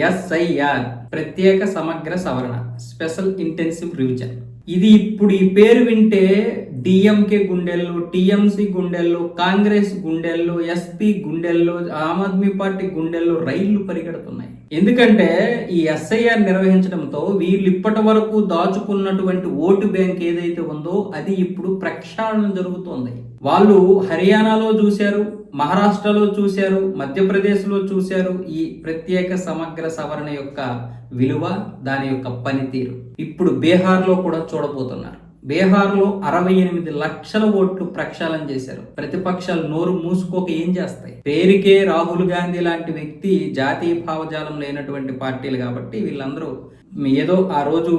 SIR ప్రత్యేక సమగ్ర సవరణ స్పెషల్ ఇంటెన్సివ్ రివిజన్ ఇది ఇప్పుడు ఈ పేరు వింటే డిఎంకే గుండెల్లో టీఎంసీ గుండెల్లో కాంగ్రెస్ గుండెల్లో ఎస్పీ గుండెల్లో ఆమ్ ఆద్మీ పార్టీ గుండెల్లో రైళ్ళు పరిగెడుతున్నాయి. ఎందుకంటే ఈ ఎస్ఐఆర్ నిర్వహించడంతో వీళ్ళు ఇప్పటి వరకు దాచుకున్నటువంటి ఓటు బ్యాంక్ ఏదైతే ఉందో అది ఇప్పుడు ప్రక్షాళన జరుగుతోంది. వాళ్ళు హర్యానాలో చూశారు మహారాష్ట్రలో చూశారు మధ్యప్రదేశ్లో చూశారు ఈ ప్రత్యేక సమగ్ర సవరణ యొక్క విలువ దాని యొక్క పనితీరు. ఇప్పుడు బీహార్లో కూడా చూడబోతున్నారు. బీహార్లో అరవై ఎనిమిది లక్షల ఓట్లు ప్రక్షాళన చేశారు. ప్రతిపక్షాలు నోరు మూసుకోక ఏం చేస్తాయి? పేరుకే రాహుల్ గాంధీ లాంటి వ్యక్తి జాతీయ భావజాలం లేనటువంటి పార్టీలు కాబట్టి వీళ్ళందరూ ఏదో ఆ రోజు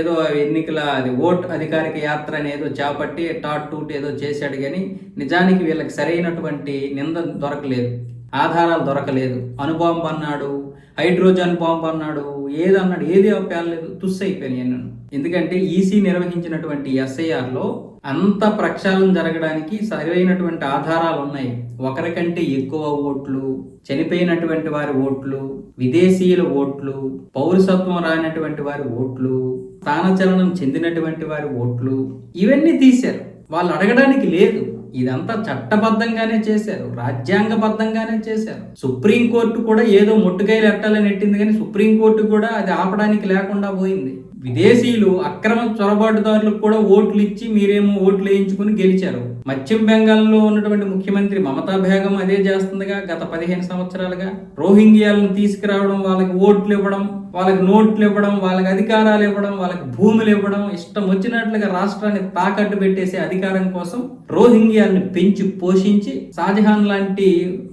ఏదో ఎన్నికల అది ఓట్ అధికారిక యాత్ర అని ఏదో చేపట్టి టాట్ టూట్ ఏదో చేశాడు కానీ నిజానికి వీళ్ళకి సరైనటువంటి నింద దొరకలేదు. ఆధారాలు దొరకలేదు. అనుబాంబు అన్నాడు హైడ్రోజన్ బాంబు అన్నాడు ఏది ఏది పేర్లేదు తుస్సు అయిపోయినాయి నేను ఎందుకంటే ఈసీ నిర్వహించినటువంటి ఎస్ఐఆర్లో అంత ప్రక్షాళన జరగడానికి సరైనటువంటి ఆధారాలు ఉన్నాయి. ఒకరికంటే ఎక్కువ ఓట్లు చనిపోయినటువంటి వారి ఓట్లు విదేశీయుల ఓట్లు పౌరసత్వం రానటువంటి వారి ఓట్లు స్థానచలనం చెందినటువంటి వారి ఓట్లు ఇవన్నీ తీశారు. వాళ్ళు అడగడానికి లేదు. ఇదంతా చట్టబద్ధంగానే చేశారు రాజ్యాంగబద్ధంగానే చేశారు. సుప్రీంకోర్టు కూడా ఏదో ముట్టుకాయలు ఎట్టాలని నెట్టింది కానీ సుప్రీంకోర్టు కూడా అది ఆపడానికి లేకుండా పోయింది. విదేశీయులు అక్రమ చొరబాటుదారులకు కూడా ఓట్లు ఇచ్చి మీరేమో ఓట్లు వేయించుకుని గెలిచారు. పశ్చిమ బెంగాల్లో ఉన్నటువంటి ముఖ్యమంత్రి మమతా బేగం అదే చేస్తుందిగా గత పదిహేను సంవత్సరాలుగా రోహింగ్యాలను తీసుకురావడం వాళ్ళకి ఓట్లు ఇవ్వడం వాళ్ళకి నోట్లు ఇవ్వడం వాళ్ళకి అధికారాలు ఇవ్వడం వాళ్ళకి భూములు ఇవ్వడం ఇష్టం వచ్చినట్లుగా రాష్ట్రాన్ని తాకట్టు పెట్టేసే అధికారం కోసం రోహింగ్యాలను పెంచి పోషించి షాజహాన్ లాంటి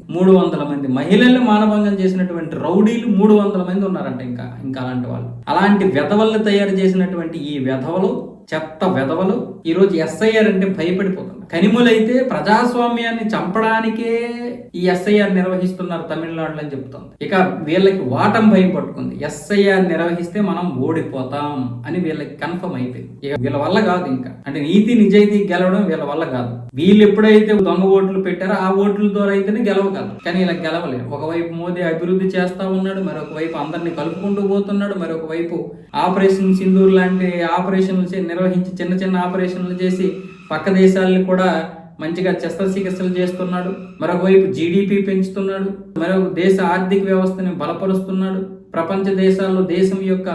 మూడు వందల మంది మహిళల్ని మానభంగం చేసినటువంటి రౌడీలు మూడు వందల మంది ఉన్నారంట ఇంకా ఇంకా అలాంటి వాళ్ళు. అలాంటి వెధవల్ని తయారు చేసినటువంటి ఈ వెధవలు చెత్త వెధవలు ఈరోజు ఎస్ఐఆర్ అంటే భయపడిపోతున్నారు. కనిములైతే ప్రజాస్వామ్యాన్ని చంపడానికే ఈ ఎస్ఐఆర్ నిర్వహిస్తున్నారు తమిళనాడులో అని చెప్తుంది. ఇక వీళ్ళకి వాటం భయం పట్టుకుంది. ఎస్ఐఆర్ నిర్వహిస్తే మనం ఓడిపోతాం అని వీళ్ళకి కన్ఫర్మ్ అయిపోయింది. ఇక వీళ్ళ వల్ల కాదు ఇంకా. అంటే నీతి నిజాయితీ గెలవడం వీళ్ళ వల్ల కాదు. వీళ్ళు ఎప్పుడైతే దొంగ ఓట్లు పెట్టారో ఆ ఓట్ల ద్వారా అయితేనే గెలవగలరు. కానీ ఇలా గెలవలేరు. ఒకవైపు మోదీ అభివృద్ధి చేస్తా ఉన్నాడు మరొక వైపు అందరినీ కలుపుకుంటూ పోతున్నాడు మరొక వైపు ఆపరేషన్ సింధూర్ లాంటి ఆపరేషన్లు చే- నిర్వహించి చిన్న చిన్న ఆపరేషన్లు చేసి పక్క దేశాలను కూడా మంచిగా శస్త్రచికిత్సలు చేస్తున్నాడు. మరొకవైపు జీడిపి పెంచుతున్నాడు. మరొక దేశ ఆర్థిక వ్యవస్థని బలపరుస్తున్నాడు. ప్రపంచ దేశాల్లో దేశం యొక్క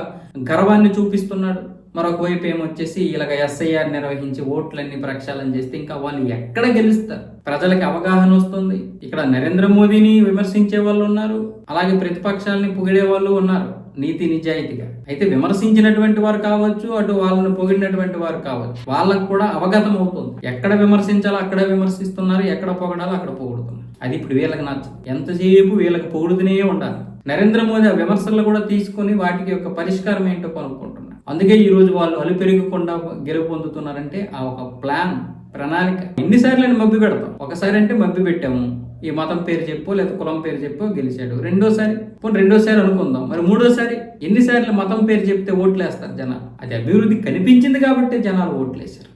గర్వాన్ని చూపిస్తున్నాడు. మరొక వైపు ఏమొచ్చేసి ఇలాగ ఎస్ఐఆర్ నిర్వహించి ఓట్లన్నీ ప్రక్షాళన చేస్తే ఇంకా వాళ్ళు ఎక్కడ గెలుస్తారు? ప్రజలకి అవగాహన వస్తుంది. ఇక్కడ నరేంద్ర మోదీని విమర్శించే వాళ్ళు ఉన్నారు. అలాగే ప్రతిపక్షాలని పొగిడే వాళ్ళు ఉన్నారు. నీతి నిజాయితీగా. అయితే విమర్శించినటువంటి వారు కావచ్చు అటు వాళ్ళని పొగిడినటువంటి వారు కావచ్చు వాళ్ళకు కూడా అవగతం అవుతుంది. ఎక్కడ విమర్శించాలో అక్కడ విమర్శిస్తున్నారు ఎక్కడ పొగడాలో అక్కడ పొగుడుతున్నారు. అది ఇప్పుడు వీళ్ళకి నచ్చదు. ఎంతసేపు వీళ్ళకి పొగుడుతూనే ఉండాలి. నరేంద్ర మోదీ ఆ విమర్శలు కూడా తీసుకొని వాటికి యొక్క పరిష్కారం ఏంటో కనుక్కుంటున్నారు. అందుకే ఈ రోజు వాళ్ళు అలు పెరగకుండా గెలుపు పొందుతున్నారంటే ఆ ఒక ప్లాన్ ప్రణాళిక. ఎన్నిసార్లు మబ్బి పెడతాం? ఒకసారి అంటే మబ్బి పెట్టాము. ఈ మతం పేరు చెప్పు లేదా కులం పేరు చెప్పు గెలిచాడు. రెండోసారి? పోనీ రెండోసారి అనుకుందాం. మరి మూడోసారి? ఎన్నిసార్లు మతం పేరు చెప్తే ఓట్లు వేస్తారు జనాలు? అది అభివృద్ధి కనిపించింది కాబట్టి జనాలు ఓట్లు వేశారు